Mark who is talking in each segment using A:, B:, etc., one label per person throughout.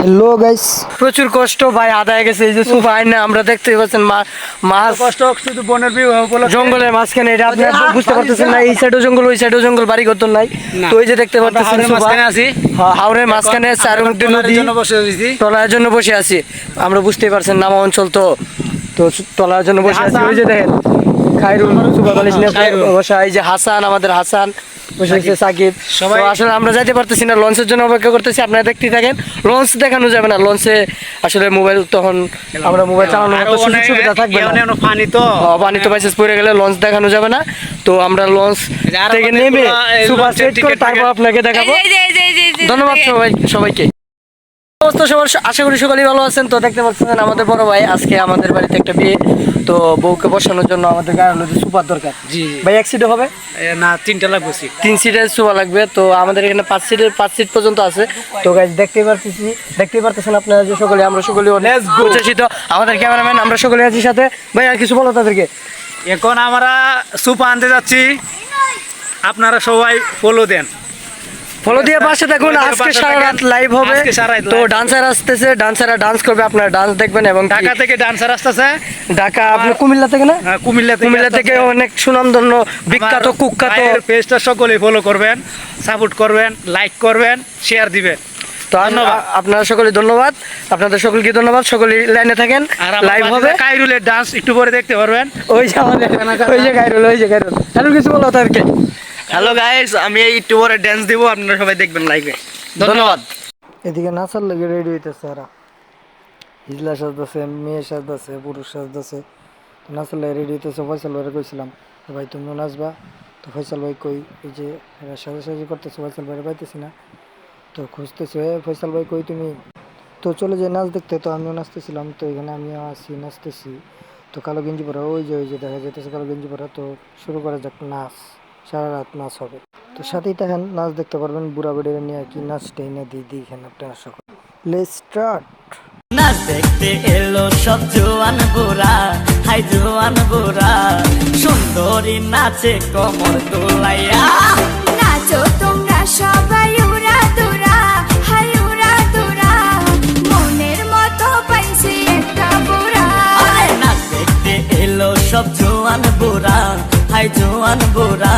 A: Hello guys
B: প্রচুর কষ্ট ভাই আদায় গেছে। এই যে সুফা আইনে আমরা দেখতে পাচ্ছেন মাছ
C: কষ্ট শুধু বনের
B: জঙ্গলের মাঝখানে এটা আপনি বুঝতে পারতেছেন না এই সাইডও জঙ্গল ওই সাইডও জঙ্গল বাড়ি করতো নাই। তো ওই যে দেখতে পাচ্ছেন
C: হাওরের মাঝখানে আছি।
B: হ্যাঁ, হাওরের মাঝখানে চারুমুখী নদী
C: জন্য বসে
B: জন্য বসে আছি। আমরা বুঝতেই পারছেন নামা অঞ্চল তো তো টলার জন্য বসে আছি। ওই যে দেখেন খাইরুল সুবা কলেজ নিয়ে
C: খায়রুল।
B: বসা এই যে হাসান আমাদের হাসান। বসে সাকিব।
C: সবাই-
B: আসলে আমরা যাইতে পারতেছি না লঞ্চের জন্য অপেক্ষা করতেছি আপনারা দেখতে থাকেন। লঞ্চ দেখানো যাবে না লঞ্চে আসলে মোবাইল তখন আমরা মোবাইল চালানোর মতো সুযোগ সুবিধা থাকবে না।
C: অনেক পানি তো।
B: পানিতে বাইসেস পড়ে গেলে লঞ্চ দেখানো যাবে না। তো আমরা লঞ্চ থেকে নেমে
C: পুরা
B: সুপার সেট করে তারপর আপনাকে দেখাবো। ধন্যবাদ সবাই সবাইকে। অবস্থা সবার আশা করি সকলেই ভালো আছেন। তো দেখতে পাচ্ছেন আমাদের বড় ভাই আজকে আমাদের বাড়িতে একটা বিয়ে। তো বউকে বসানোর জন্য আমাদের হলো সুপার দরকার।
C: জি
B: ভাই এক সিটে হবে?
C: না তিনটা লাগবে seat।
B: তিন সিটের সোফা লাগবে। তো আমাদের এখানে পাঁচ সিটের পাঁচ সিট পর্যন্ত আছে। তো গাইজ দেখতেই পারতেছি দেখতেই পারতেছেন আপনারা যে সকলে আমরা সকলে
C: go.
B: উচ্ছ্বসিত। আমাদের ক্যামেরাম্যান আমরা সকলে আছি সাথে। ভাই আর কিছু বলো তাদেরকে।
C: এখন আমরা সুপা আনতে যাচ্ছি। আপনারা সবাই ফলো দেন।
B: ফলো দিয়ে পাশে দেখুন আজকে সারা রাত লাইভ হবে তো ডান্সার আসতেছে ডান্সাররা ডান্স করবে আপনারা ডান্স দেখবেন এবং
C: ঢাকা থেকে ডান্সার আসতেছে।
B: ঢাকা আপনি কুমিল্লা থেকে না?
C: কুমিল্লা
B: কুমিল্লা থেকে অনেক সুনামধন্য বিখ্যাত কুখ্যাত
C: পেজটা সকলে ফলো করবেন সাপোর্ট করবেন লাইক করবেন শেয়ার দিবেন।
B: তো। আপনারা সকলে ধন্যবাদ। আপনাদের সকলকে ধন্যবাদ। সকলে লাইনে থাকেন লাইভ হবে।
C: কাইরুলের ডান্স একটু পরে দেখতে পারবেন।
B: ওই যে আমাদের ওই যে গাইরুল ওই যে গাইরুল হ্যালো কিছু বলো তাদেরকে।
C: হ্যালো গাইস আমি এই একটু পরে ডান্স দিব আপনারা সবাই দেখবেন লাইভে
B: ধন্যবাদ।
A: এদিকে নাচার লাগে রেডি হইতেছে এরা। হিজলা সাজতেছে মেয়ে সাজতেছে পুরুষ সাজতেছে। নাচার লাগে রেডি হইতেছে ফয়সাল ভাইরে কইছিলাম ভাই তুমিও নাচবা? তো ফয়সাল ভাই কই এই যে এরা সাজাসাজি করতেছে ফয়সাল ভাইরে পাইতেছি না। তো খুঁজতেছে "এ, ফয়সাল ভাই কই তুমি? তো চলে যায় নাচ দেখতে তো আমিও নাচতেছিলাম তো এখানে আমিও আছি নাচতেছি। তো কালো গেঞ্জি পরা ওই যে ওই যে দেখা যাইতেছে কালো গেঞ্জি পরা তো শুরু করা যাক নাচ। সারা রাত নাচ হবে। তো সাথেই থাকেন নাচ দেখতে পারবেন বুড়া বেড়ে নিয়ে কি নাচটাই না দিই দেখেন আপনারা সকল লেট স্টার্ট
D: নাচ দেখতে এলো সব জোয়ান গোরা হাই জোয়ান গোরা সুন্দরী নাচে কমর দোলাইয়া।
E: নাচো তোমরা সবাই উড়া দুরা হাই উড়া দুরা মনের মতো পাইছি একটা বুড়া।
D: নাচ দেখতে এলো সব জোয়ান গোরা হাই জোয়ান বুড়া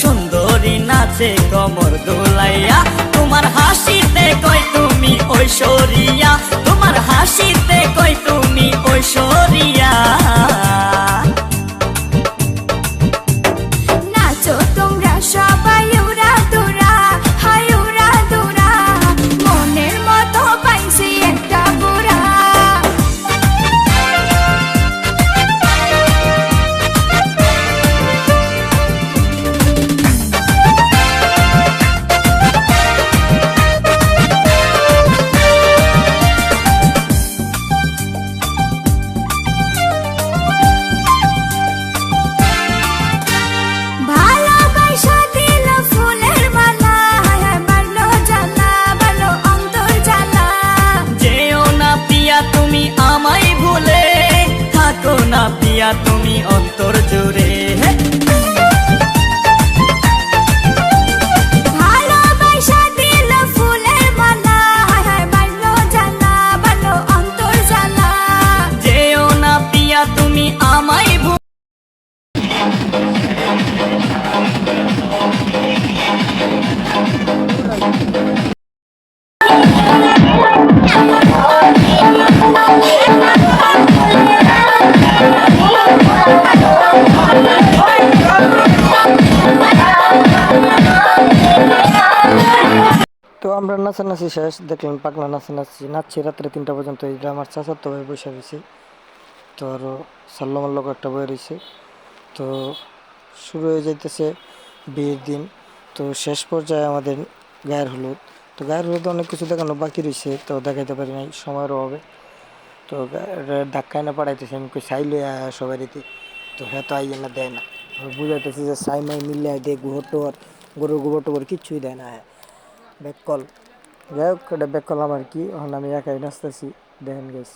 D: সুন্দরী নাচে কমর দোলাইয়া তোমার হাসিতে
A: নাচানাচি শেষ, দেখলাম পাগলা নাচানাচি নাচছি রাত্রে তিনটা পর্যন্ত যে আমার চাচার ভাই বসে রয়েছে। তো আরও সাল্লামাল্লক একটা বই রয়েছে। তো শুরু হয়ে যাইতেছে বিয়ের দিন। তো শেষ পর্যায়ে আমাদের গায়ের হলুদ। তো গায়ের হলুদ অনেক কিছু দেখানো বাকি রয়েছে, তো দেখাইতে পারি নাই সময়ের অভাবে। তো ধাক্কায় না পাঠাইতেছে আমি কই, সাইলে সবাই রীতি তো হ্যাঁ তো আইয়ে না, দেয় না। বুঝাইতেছে যে সাই মাই মিললে দেয় গোবর টোবর গরুর গোবর টোবর কিচ্ছুই দেয় না হ্যাঁ। ব্যাককল যাই হোক এটা ব্যাককল আমার কি। এখন আমি একাই নাচতেছি। দেখেন গেছ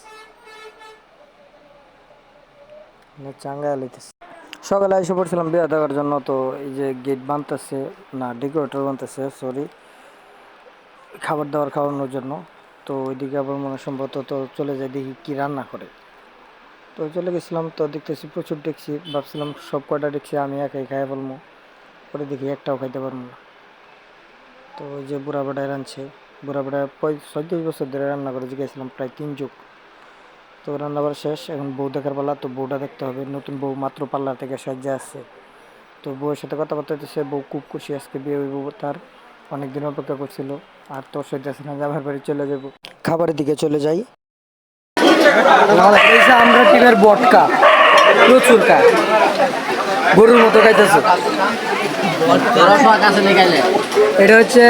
A: চাঙ্গা লইতেছে। সকালে এসে পড়ছিলাম বিয়ে দেওয়ার জন্য, তো এই যে গেট বানতেছে, না ডেকোরেটর বানতেছে সরি খাবার দাবার খাওয়ানোর জন্য। তো ওইদিকে আবার মনে সম্ভবত তো চলে যায়, দেখি কি রান্না করে। তো চলে গেছিলাম, তো দেখতেছি প্রচুর ডেকছি ভাবছিলাম সব কয়টা ডেকছি আমি একাই খাই ফেলব পরে দেখি একটাও খাইতে পারব না। তো ওই যে বুড়া বেড়ায় রাঁধছে। বুড়া বেড়ায় ছয়ত্রিশ বছর ধরে রান্না করে জিজ্ঞাসলাম প্রায় তিন যুগ। তো রান্না করা শেষ এখন বউ দেখার পালা তো বউটা দেখতে হবে। নতুন বউ মাত্র পার্লার থেকে সাহায্যে আসছে তো বউয়ের সাথে কথাবার্তা হইতেছে বউ খুব খুশি আজকে বিয়ে হইব তার অনেক দিন অপেক্ষা করছিল আর তোর সাথে না যাবার বাড়ি চলে যাব। খাবারের দিকে চলে যাই।
B: আমরা টিমের বটকা প্রচুর কা। গরুর মতো খাইতেছে। এটা হচ্ছে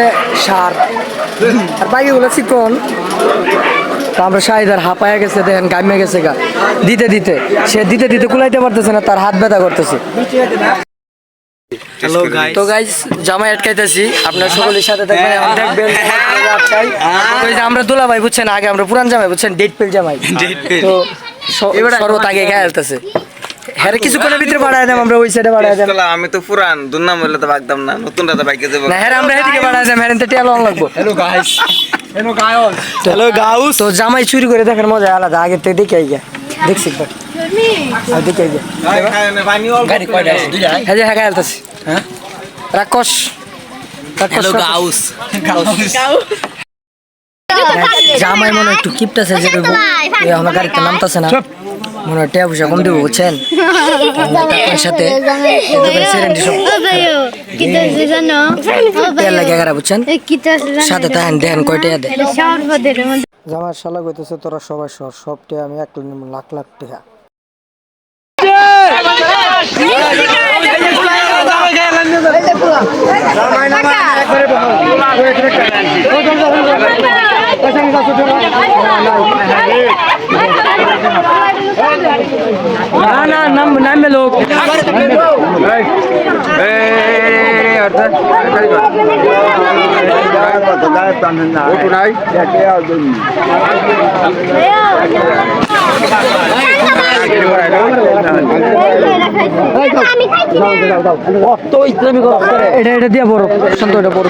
B: সার। আর বাকিগুলো চিকন। আমরা শাহিদার হাঁপায়া গেছে দেখেন গামিয়ে গেছে গা। দিতে দিতে। সে দিতে দিতে কুলাইতে পারতেছে না তার হাত ব্যথা করতেছে। তো গাইজ জামাই আটকাইতেছি। আপনার সকলের সাথে দেখবেন আটকাই তো এই যে আমরা দোলা ভাই বুঝছেন? আগে আমরা পুরান জামাই বুঝছেন? ডেট পেল জামাই তো স- শরবত আগে গায়ে আলতেছে হ্যাঁ কিছুক্ষণের ভিতরে বাড়ায় দেন আমরা ওই সাইডে বাড়ায় দেন।
F: আমি তো পুরান দুর্নাম হইলে তো বাগদাম না নতুন রাতে বাইকে যাব
B: না হ্যাঁ আমরা এদিকে বাড়ায় দেন হ্যাঁ তো টিয়া লাগবো।
C: Hello guys hello guys hello guys
B: তো জামাই চুরি করে দেখার মজা আলাদা আগে থেকে দেখে আইগা। দেখছি একবার। আর দেখে আইগা।
C: গাড়ি কয়টা আছে? দুইটা
B: হ্যাঁ হ্যাঁ গায়ে আলতেছি। হ্যাঁ? রাক্ষস। রাক্ষস
F: হ্যালো
B: রাক্ষস।
F: গাউস
B: জামাই মনে হয় একটু কিপটাছে যে আমার গাড়িতে নামতাছে না। মনে হয় টিয়া পয়সা কম দিব বুঝছেন সাথে সব বুঝছেন সাথে তাহেন দেন কয়টা দেয়
A: জামার শালা কইতেছে তোরা সবাই সর সবটে আমি এক লাখ লাখ টাকা
B: না না নাম নামে লোক এটা এটা দিয়া বড় শান্ত এটা বড়।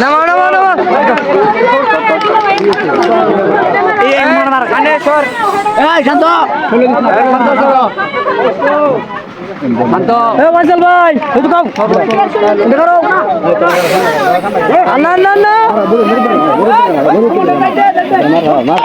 B: নামা নামা নামা। এ মাইকেল ভাই কাও এটা করো। না না না সারিদা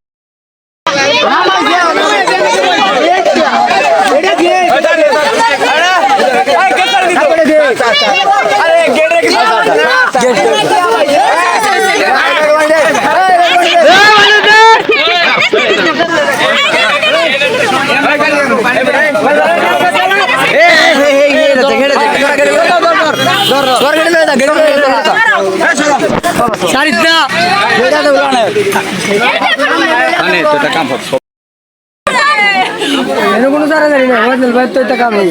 B: এর কোনো সারা জানি না মাইকেল ভাই তো এটা কাম নেই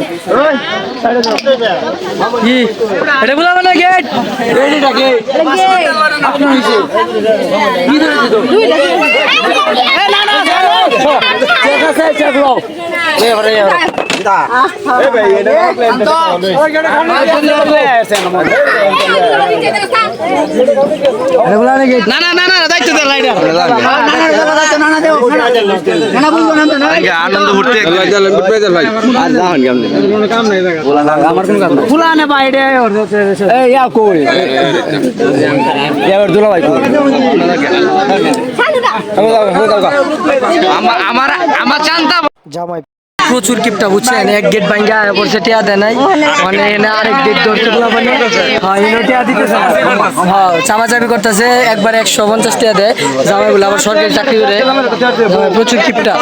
B: কি? এটা বলা মানে গেট রেডিটা কে আপনি হইছে কি ধরেছে তো এ না না মানে
C: না না না না দায়িত্ব দে লাইডার
F: আনন্দ ঘুরতে
B: ফুলা বাইরে ইয়া ভাই
F: আমার আমার আমার চান্তা
A: জামাই
B: প্রচুর কিপটা বুঝছেন এক গেট ভাঙ্গা পড়ছে টিয়া দেয় নাই মানে এনে আরেক গেট ধরতে বলা মানে হ্যাঁ এনে টিয়া দিতেছে না। হ্যাঁ চামাচাবি করতেছে একবার একশো পঞ্চাশ টিয়া দেয় জামাই বলে আবার সরকারি চাকরি করে প্রচুর কিপটা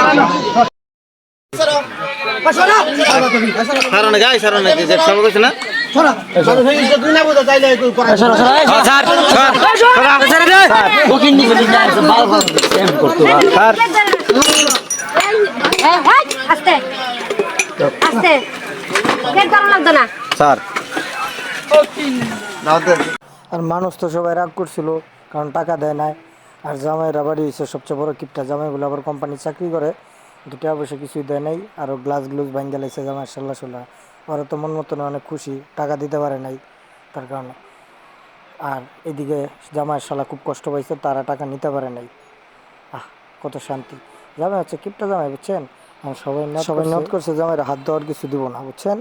A: আর মানুষ তো সবাই রাগ করছিল, কারণ টাকা দেয় নাই। আর জামাইরা বাড়ি হয়েছে সবচেয়ে বড় কিপটা, জামাইগুলো আবার কোম্পানির চাকরি করে দুটা অবশ্য কিছুই দেয় নাই আরও গ্লাস গ্লুজ ভাঙ্গে লাইছে জামাই, সাল্লা সাল্লাহ ওরা তো মন মতন অনেক খুশি, টাকা দিতে পারে নাই, তার কারণে। আর এদিকে জামাই শালা খুব কষ্ট পাইছে তারা টাকা নিতে পারে নাই। আহ কত শান্তি। জামাই হচ্ছে কিপটা জামাই বুঝছেন? এখন সবাই না সবাই নট করছে জামাইরা হাত দেওয়ার কিছু দিব না বুঝছেন?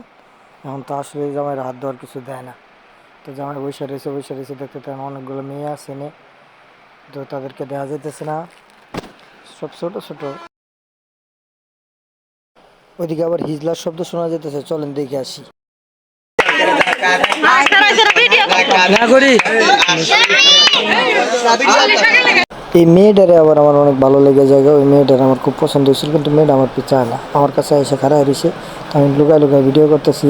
A: এখন তো আসলে জামাইরা হাত দেওয়ার কিছু দেয় না। তো জামাই বসে রয়েছে বসে রয়েছে দেখতে তেমন অনেকগুলো মেয়ে আছে নে। তো তাদেরকে দেওয়া যাইতেছে না। সব ছোট ছোট। ওইদিকে আবার হিজলার শব্দ শোনা যেতেছে চলেন দেখে আসি।
B: না করি
A: এই মেয়েটারে আবার আমার অনেক ভালো লেগে জায়গা ওই মেয়েটার আমার খুব পছন্দ হয়েছিল, কিন্তু মেয়েটা আমার পিছু না। আমার কাছে এসে খারাপ রয়েছে তো আমি লুকায় লুকায় ভিডিও করতেছি।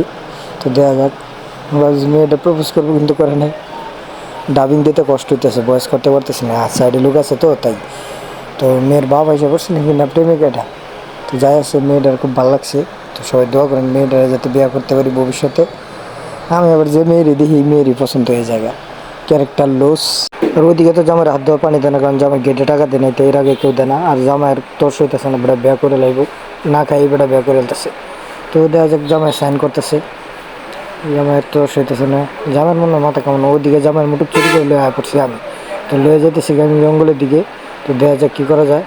A: তো দেওয়া যাক। মেয়েটা প্রপোজ করব, কিন্তু করে নাই। ডাবিং দিতে কষ্ট হইতেছে বয়স করতে পারতেছি না। আর সাইডে লোক আছে তো, তাই। তো মেয়ের বাবা এসে করছে নাকি না, প্রেমিক এটা? তো যাই আছে, মেয়েটার খুব ভালো লাগছে। তো সবাই দোয়া করেন, মেয়েটারা যাতে বিয়ে করতে পারি ভবিষ্যতে। আমি আবার যে মেয়েরই দেখি মেয়েরই পছন্দ হয়ে জায়গা ক্যারেক্টার লস আর ওইদিকে তো জামার হাত দেওয়া পানি দেয় না, কারণ জামাই গেটে টাকা দেয় নাই, তো এর আগে কেউ দেয় না। আর জামাইয়ের তোর সইতেছে না, বেটা বিয়া করে লাইব। না খাই বেটা বিয়া করে ফেলতেছে তো দেখা যাক জামাই সাইন করতেছে। জামাইয়ের তোর সইতেছে না। জামাইয়ের মনে মাথা কেমন? ওইদিকে জামাইয়ের মুটুক চুরি করে লয়ে পড়ছি আমি। তো লয়ে যেতেছি আমি জঙ্গলের দিকে। তো দেখা যাক কী করা যায়।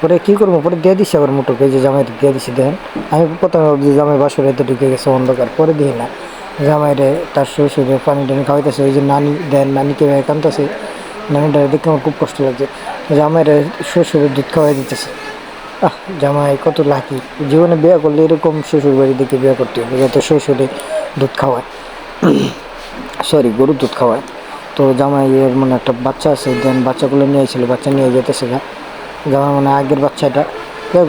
A: পরে কী করব? পরে দিয়ে দিচ্ছি আবার মুটুক যে জামাই দিয়ে দিচ্ছি দেখেন। আমি প্রথমে জামাই বাসরে এতে ঢুকে গেছে অন্ধকার, পরে দিই না। জামাইরে তার শ্বশুরে পানি টানি খাওয়াইতেছে, ওই যে নানি, দেন নানিকে কানতেছে নানিটা দেখে আমার খুব কষ্ট লাগছে। জামাইরে শ্বশুরে দুধ খাওয়াই দিতেছে। আহ, জামাই কত লাকি। জীবনে বিয়ে করলে এরকম শ্বশুর বাড়ি দেখে বিয়ে করতে হবে যাতে শ্বশুরে দুধ খাওয়ায়। সরি গরুর দুধ খাওয়ায়। তো জামাই এর মানে একটা বাচ্চা আছে, দেন বাচ্চাগুলো নিয়ে ছিল বাচ্চা নিয়ে যেতেছে না জামাই মানে আগের বাচ্চাটা।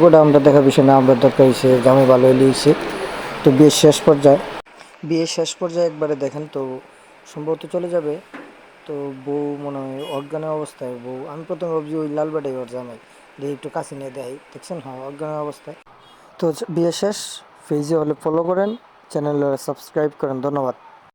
A: ওটা আমরা দেখা বিষয় না, আমরা দরকার হয়েছে জামাই ভালো লিয়েছে তো বিয়ের শেষ পর্যায়ে বিয়ের শেষ পর্যায়ে একবারে দেখেন তো সম্ভবত চলে যাবে। তো বউ মনে হয় অজ্ঞানের অবস্থায়, বউ, আমি প্রথমে ভাবছি ওই লালবাটাই ওর জামাই, দিয়ে একটু কাছে নিয়ে দেয়, দেখছেন? হ্যাঁ অজ্ঞানের অবস্থায়। তো বিয়ে শেষ ফেজে হলে ফলো করেন চ্যানেল সাবস্ক্রাইব করেন, ধন্যবাদ।